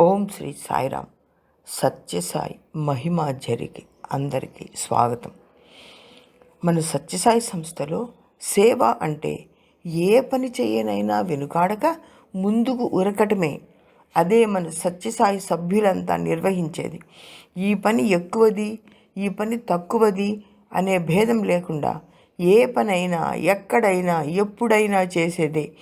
ఓం శ్రీ సాయిరామ్. సత్యసాయి మహిమా జరిగి అందరికీ స్వాగతం. మన సత్యసాయి సంస్థలో సేవ అంటే ఏ పని చేయనైనా వెనుకాడక ముందుకు ఉరకటమే. అదే మన సత్యసాయి సభ్యులంతా నిర్వహించేది. ఈ పని ఎక్కువది ఈ పని తక్కువది అనే భేదం లేకుండా ఏ పనైనా ఎక్కడైనా ఎప్పుడైనా చేసేదే.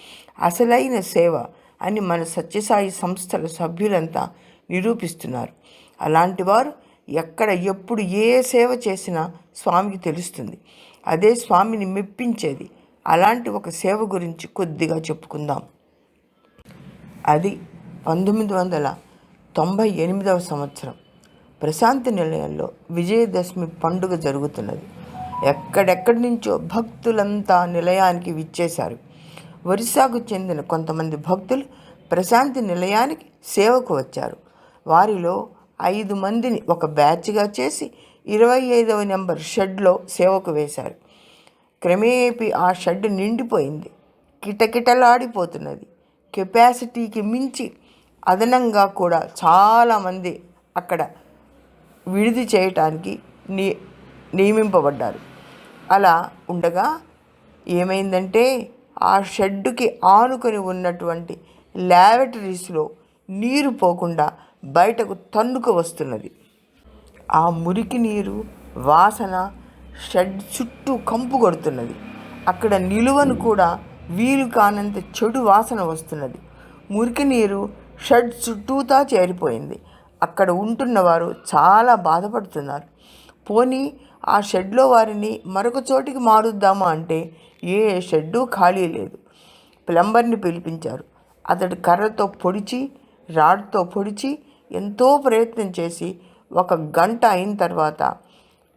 అసలైన సేవ అని మన సత్యసాయి సంస్థల సభ్యులంతా నిరూపిస్తున్నారు. అలాంటి వారు ఎక్కడ ఎప్పుడు ఏ సేవ చేసినా స్వామికి తెలుస్తుంది. అదే స్వామిని మెప్పించేది. అలాంటి ఒక సేవ గురించి కొద్దిగా చెప్పుకుందాం. అది పంతొమ్మిది వందల తొంభై ఎనిమిదవ సంవత్సరం. ప్రశాంతి నిలయంలో విజయదశమి పండుగ జరుగుతున్నది. ఎక్కడెక్కడి నుంచో భక్తులంతా నిలయానికి విచ్చేశారు. ఒరిస్సాకు చెందిన కొంతమంది భక్తులు ప్రశాంతి నిలయానికి సేవకు వచ్చారు. వారిలో ఐదు మందిని ఒక బ్యాచ్గా చేసి ఇరవై ఐదవ నెంబర్ షెడ్లో సేవకు వేశారు. క్రమేపీ ఆ షెడ్ నిండిపోయింది. కిటకిటలాడిపోతున్నది. కెపాసిటీకి మించి అదనంగా కూడా చాలామంది అక్కడ విడిది చేయటానికి ని నియమింపబడ్డారు. అలా ఉండగా ఏమైందంటే ఆ షెడ్డుకి ఆనుకొని ఉన్నటువంటి ల్యాబరేటరీస్లో నీరు పోకుండా బయటకు తన్నుకు వస్తున్నది. ఆ మురికి నీరు వాసన షెడ్ చుట్టూ కంపు కొడుతున్నది. అక్కడ నిలువను కూడా వీలు కానంత చెడు వాసన వస్తున్నది. మురికి నీరు షెడ్ చుట్టూతా చేరిపోయింది. అక్కడ ఉంటున్నవారు చాలా బాధపడుతున్నారు. పోనీ ఆ షెడ్లో వారిని మరొక చోటికి మారుద్దామా అంటే ఏ షెడ్డు ఖాళీ లేదు. ప్లంబర్ని పిలిపించారు. అతడు కర్రతో పొడిచి రాడ్తో పొడిచి ఎంతో ప్రయత్నం చేసి ఒక గంట అయిన తర్వాత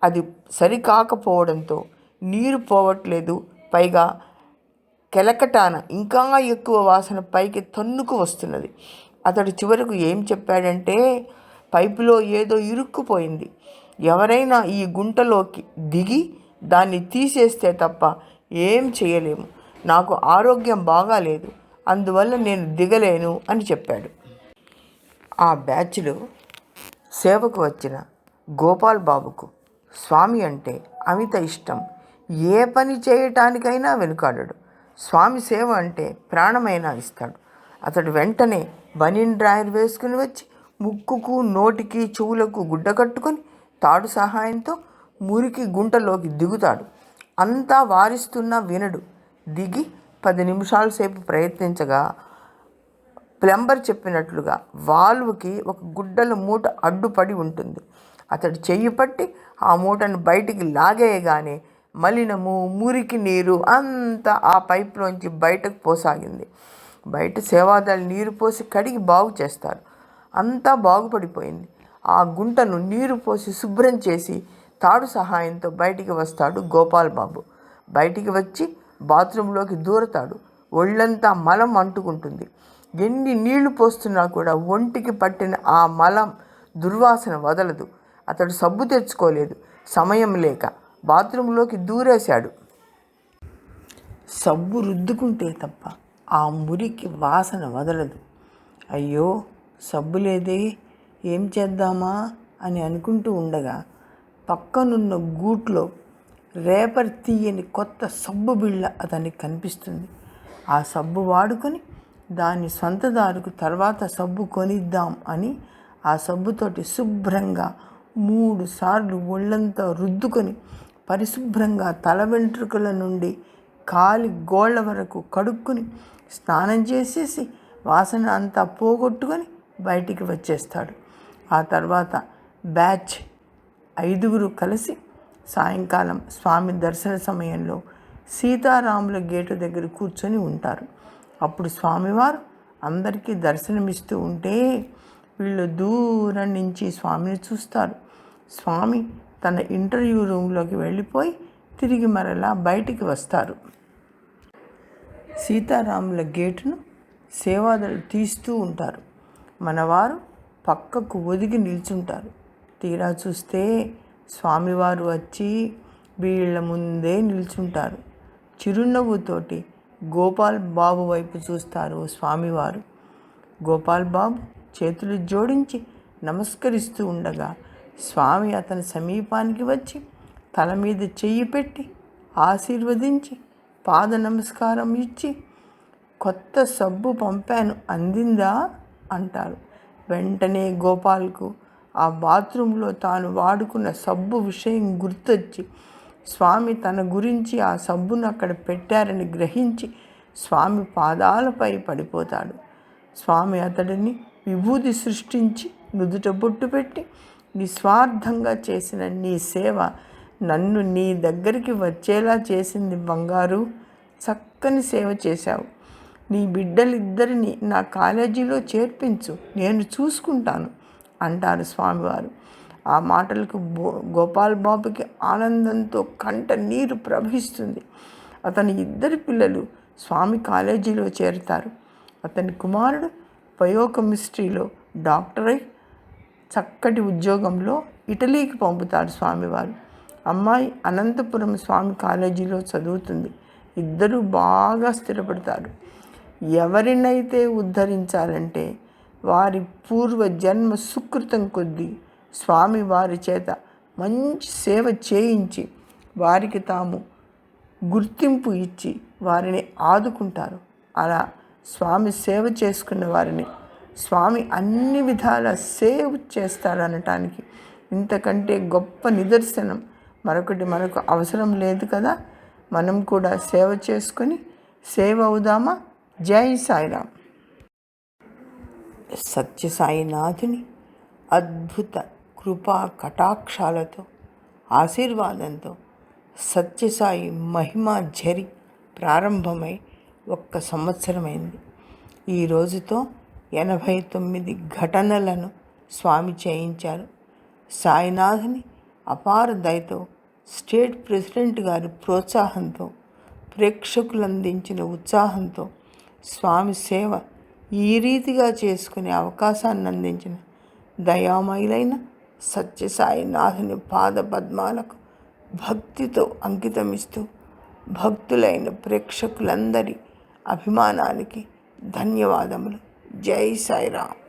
అది సరికాకపోవడంతో నీరు పోవట్లేదు. పైగా కెలకటాన ఇంకా ఎక్కువ వాసన పైకి తన్నుకు వస్తున్నది. అతడు చివరకు ఏం చెప్పాడంటే పైపులో ఏదో ఇరుక్కుపోయింది. ఎవరైనా ఈ గుంటలోకి దిగి దాన్ని తీసేస్తే తప్ప ఏం చేయలేము. నాకు ఆరోగ్యం బాగాలేదు అందువల్ల నేను దిగలేను అని చెప్పాడు. ఆ బ్యాచ్లో సేవకు వచ్చిన గోపాల్ బాబుకు స్వామి అంటే అమిత ఇష్టం. ఏ పని చేయటానికైనా వెనుకాడడు. స్వామి సేవ అంటే ప్రాణమైనా ఇస్తాడు. అతడు వెంటనే బనిన్ డ్రాయర్ వేసుకుని వచ్చి ముక్కుకు నోటికి చెవులకు గుడ్డ కట్టుకొని తాడు సహాయంతో మురికి గుంటలోకి దిగుతాడు. అంతా వారిస్తున్నా వినడు. దిగి పది నిమిషాల సేపు ప్రయత్నించగా ప్లంబర్ చెప్పినట్లుగా వాల్వ్కి ఒక గుడ్డల మూట అడ్డుపడి ఉంటుంది. అతడు చెయ్యి పట్టి ఆ మూటను బయటికి లాగేయగానే మలినము మురికి నీరు అంతా ఆ పైప్లోంచి బయటకు పోసాగింది. బయట సేవాదాలు నీరు పోసి కడిగి బాగు చేస్తారు. అంతా బాగుపడిపోయింది. ఆ గుంటను నీరు పోసి శుభ్రం చేసి తాడు సహాయంతో బయటికి వస్తాడు గోపాల్ బాబు. బయటికి వచ్చి బాత్రూంలోకి దూరతాడు. ఒళ్ళంతా మలం అంటుకుంటుంది. ఎన్ని నీళ్ళు పోస్తున్నా కూడా ఒంటికి పట్టిన ఆ మలం దుర్వాసన వదలదు. అతడు సబ్బు తెచ్చుకోలేదు. సమయం లేక బాత్రూంలోకి దూరేశాడు. సబ్బు రుద్దుకుంటే తప్ప ఆ మురికి వాసన వదలదు. అయ్యో సబ్బు లేదే. ఏం చేద్దామా అని అనుకుంటూ ఉండగా పక్కనున్న గూట్లో రేపర్ తీయని కొత్త సబ్బు బిళ్ళ అతనికి కనిపిస్తుంది. ఆ సబ్బు వాడుకొని దాని సొంతదారుకు తర్వాత సబ్బు కొనిద్దాం అని ఆ సబ్బుతోటి శుభ్రంగా మూడు సార్లు ఒళ్ళంతా రుద్దుకొని పరిశుభ్రంగా తల వెంట్రుకల నుండి కాలి గోళ్ళ వరకు కడుక్కుని స్నానం చేసేసి వాసన అంతా పోగొట్టుకొని బయటికి వచ్చేస్తాడు. ఆ తర్వాత బ్యాచ్ ఐదుగురు కలిసి సాయంకాలం స్వామి దర్శన సమయంలో సీతారాముల గేటు దగ్గర కూర్చొని ఉంటారు. అప్పుడు స్వామివారు అందరికీ దర్శనమిస్తూ ఉంటే వీళ్ళు దూరం నుంచి స్వామిని చూస్తారు. స్వామి తన ఇంటర్వ్యూ రూమ్లోకి వెళ్ళిపోయి తిరిగి మరలా బయటికి వస్తారు. సీతారాముల గేటును సేవాదలు తీస్తూ ఉంటారు. మనవారు పక్కకు ఒదిగి నిల్చుంటారు. తీరా చూస్తే స్వామివారు వచ్చి వీళ్ళ ముందే నిల్చుంటారు. చిరునవ్వుతోటి గోపాల్ బాబు వైపు చూస్తారు స్వామివారు. గోపాల్ బాబు చేతులు జోడించి నమస్కరిస్తూ ఉండగా స్వామి అతని సమీపానికి వచ్చి తల మీద చెయ్యి పెట్టి ఆశీర్వదించి పాద నమస్కారం ఇచ్చి కొత్త సబ్బు పంపాను అందిందా? అంటారు. వెంటనే గోపాల్కు ఆ బాత్రూంలో తాను వాడుకున్న సబ్బు విషయం గుర్తొచ్చి స్వామి తన గురించి ఆ సబ్బును అక్కడ పెట్టారని గ్రహించి స్వామి పాదాలపై పడిపోతాడు. స్వామి అతడిని విభూతి సృష్టించి నుదుట బొట్టు పెట్టి నిస్వార్థంగా చేసిన నీ సేవ నన్ను నీ దగ్గరికి వచ్చేలా చేసింది బంగారు. చక్కని సేవ చేశావు. నీ బిడ్డలిద్దరిని నా కాలేజీలో చేర్పించు నేను చూసుకుంటాను అంటారు స్వామివారు. ఆ మాటలకు గోపాల్ బాబుకి ఆనందంతో కంట నీరు ప్రవహిస్తుంది. అతని ఇద్దరి పిల్లలు స్వామి కాలేజీలో చేరుతారు. అతని కుమారుడు బయోకెమిస్ట్రీలో డాక్టర్ అయి చక్కటి ఉద్యోగంలో ఇటలీకి పంపుతారు స్వామివారు. అమ్మాయి అనంతపురం స్వామి కాలేజీలో చదువుతుంది. ఇద్దరు బాగా స్థిరపడతారు. ఎవరినైతే ఉద్ధరించాలంటే వారి పూర్వ జన్మ సుకృతం కొద్దీ స్వామి వారి చేత మంచి సేవ చేయించి వారికి తాము గుర్తింపు ఇచ్చి వారిని ఆదుకుంటారు. అలా స్వామి సేవ చేసుకున్న వారిని స్వామి అన్ని విధాల సేవ్ చేస్తాడనటానికి ఇంతకంటే గొప్ప నిదర్శనం మరొకటి మనకు అవసరం లేదు కదా. మనం కూడా సేవ చేసుకొని సేవ అవుదామా? జై సాయిరామ్. సత్యసాయినాథుని అద్భుత కృపా కటాక్షాలతో ఆశీర్వాదంతో సత్యసాయి మహిమ జరి ప్రారంభమై ఒక్క సంవత్సరమైంది. ఈ రోజుతో ఎనభై తొమ్మిది ఘటనలను స్వామి చేయించారు. సాయినాథుని అపార దయతో స్టేట్ ప్రెసిడెంట్ గారి ప్రోత్సాహంతో ప్రేక్షకులు అందించిన ఉత్సాహంతో స్వామి సేవ ఈ రీతిగా చేసుకునే అవకాశాన్ని అందించిన దయామయులైన సత్యసాయినాథుని పాద పద్మాలకు భక్తితో అంకితమిస్తూ భక్తులైన ప్రేక్షకులందరి అభిమానానికి ధన్యవాదములు. జై సాయిరామ్.